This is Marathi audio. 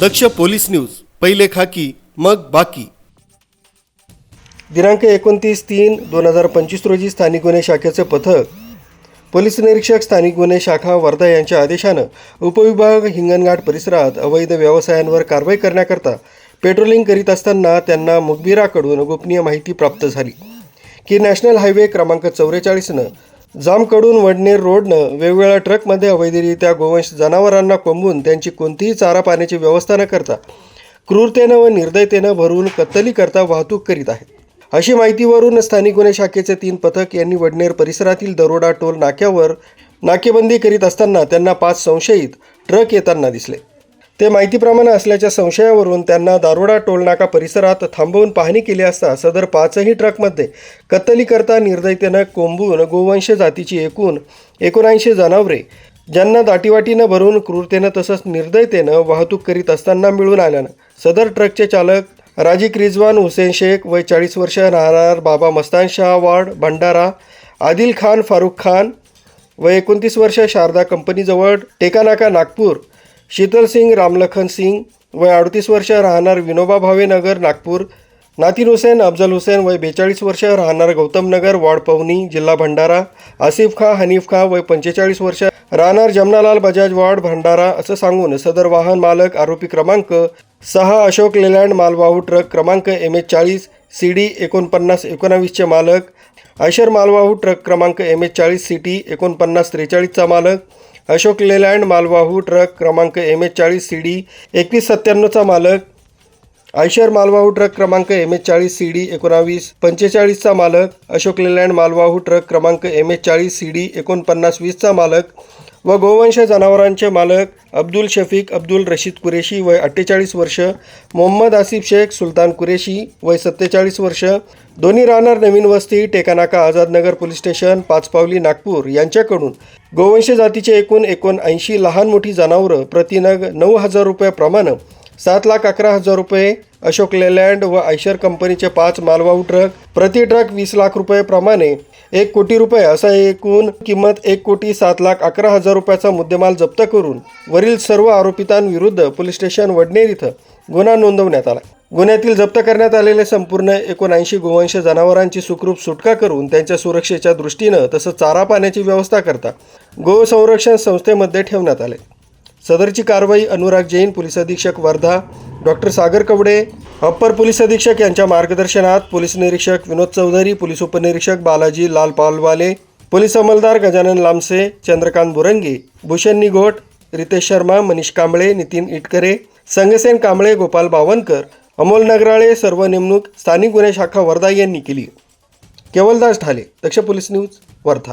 दक्ष पोलीस न्यूज पहिले खाकी मग बाकी. दिनांक एकोणतीस तीन दोन हजार पंचवीस रोजी स्थानिक गुन्हे शाखेचे पथक पोलीस निरीक्षक स्थानिक गुन्हे शाखा वर्धा यांच्या आदेशानं उपविभाग हिंगणघाट परिसरात अवैध व्यवसायांवर कारवाई करण्याकरता पेट्रोलिंग करीत असताना त्यांना मुखबिराकडून गोपनीय माहिती प्राप्त झाली. की नॅशनल हायवे क्रमांक चौवेचाळीसनं जामकडून वडनेर रोडनं वेगवेगळ्या ट्रकमध्ये अवैधरित्या गोवंश जनावरांना कोंबून त्यांची कोणतीही चारा पाण्याची व्यवस्था न करता क्रूरतेनं व निर्दयतेनं भरून कत्तली करता वाहतूक करीत आहेत. अशी माहितीवरून स्थानिक गुन्हे शाखेचे तीन पथक यांनी वडनेर परिसरातील दरोडा टोल नाक्यावर नाकेबंदी करीत असताना त्यांना पाच संशयित ट्रक येताना दिसले. ते माहितीप्रमाणे असल्याच्या संशयावरून त्यांना दारोडा टोलनाका परिसरात थांबवून पाहणी केली असता सदर पाचही ट्रकमध्ये कत्तलीकरता निर्दयतेनं कोंबून गोवंश जातीची एकूण एकोणऐंशी जनावरे ज्यांना दाटीवाटीनं भरून क्रूरतेनं तसंच निर्दयतेनं वाहतूक करीत असताना मिळून आल्यानं सदर ट्रकचे चालक राजीक रिजवान हुसेन शेख वय चाळीस वर्ष राहणार बाबा मस्तान शाह वार्ड भंडारा आदिल खान फारुख खान व एकोणतीस वर्ष शारदा कंपनीजवळ टेकानाका नागपूर शीतल सिंग रामलखन सिंग वय अडतीस वर्ष राहणार विनोबा भावे नगर नागपूर. नातीन हुसेन अफजल हुसेन वय बेचाळीस वर्ष राहणार गौतम नगर वॉर्ड पवनी जिल्हा भंडारा. आसिफ खा हनीफ खा वय पंचेचाळीस वर्ष राहणार जमनालाल बजाज वॉर्ड भंडारा असं सांगून सदर वाहन मालक आरोपी क्रमांक सहा अशोक लेलँड मालवाहू ट्रक क्रमांक एम एच चाळीस सी डी एकोणपन्नास एकोणावीसचे मालक आयशर मालवाहू ट्रक क्रमांक एम एच चाळीस सी टी एकोणपन्नास त्रेचाळीसचा मालक अशोक लेलँड मालवाहू ट्रक क्रमांक एम एच चाळीस सी डी एकवीस सत्त्याण्णवचा मालक आयशर मालवाहू ट्रक क्रमांक एम एच चाळीस सी डी एकोणावीस पंचेचाळीसचा मालक अशोक लेलँड मालवाहू ट्रक क्रमांक एम एच चाळीस सी डी एकोणपन्नास वीसचा मालक व गोवंश जनावरांचे मालक अब्दुल शफीक अब्दुल रशीद कुरेशी वय अठ्ठेचाळीस वर्ष मोहम्मद आसिफ शेख सुलतान कुरेशी वय सत्तेचाळीस वर्ष दोन्ही राहणार नवीन वस्ती टेकानाका आझादनगर पोलीस स्टेशन पाचपावली नागपूर यांच्याकडून. गोवंश जातीचे एकूण एकोणऐंशी लहान मोठी जनावरं प्रतिनग नऊ हजार रुपयाप्रमाणे सात लाख अकरा हजार रुपये अशोक लेलँड व आयशर कंपनीचे पाच मालवाहू ट्रक प्रति ट्रक वीस लाख रुपये प्रमाणे एक कोटी रुपये असा एकूण किंमत एक कोटी सात लाख अकरा हजार रुपयाचा मुद्देमाल जप्त करून वरील सर्व आरोपितांविरुद्ध पोलीस स्टेशन वडनेर इथं गुन्हा नोंदवण्यात आला. गुन्ह्यातील जप्त करण्यात आलेले संपूर्ण एकोणऐंशी गोवंश जनावरांची सुखरूप सुटका करून त्यांच्या सुरक्षेच्या दृष्टीनं तसंच चारा पाण्याची व्यवस्था करता गोसंरक्षण संस्थेमध्ये ठेवण्यात आले. सदरची कारवाई अनुराग जैन पोलीस अधीक्षक Wardha doctor Sagar Kawade upper police अधीक्षक यांच्या मार्गदर्शनात पोलीस निरीक्षक विनोद चौधरी पोलीस उपनिरीक्षक बालाजी लाल पालवाले पोलीस अंमलदार गजानन लामसे चंद्रकांत बुरंगे भूषण निघोट रितेश शर्मा मनीष कांबळे नितीन इटकरे संगसेन कांबळे गोपाल बावनकर अमोल नगराळे सर्व नेमणूक स्थानिक गुन्हे शाखा वर्धा यांनी केली. Kewaldas Thale Daksh police news Wardha.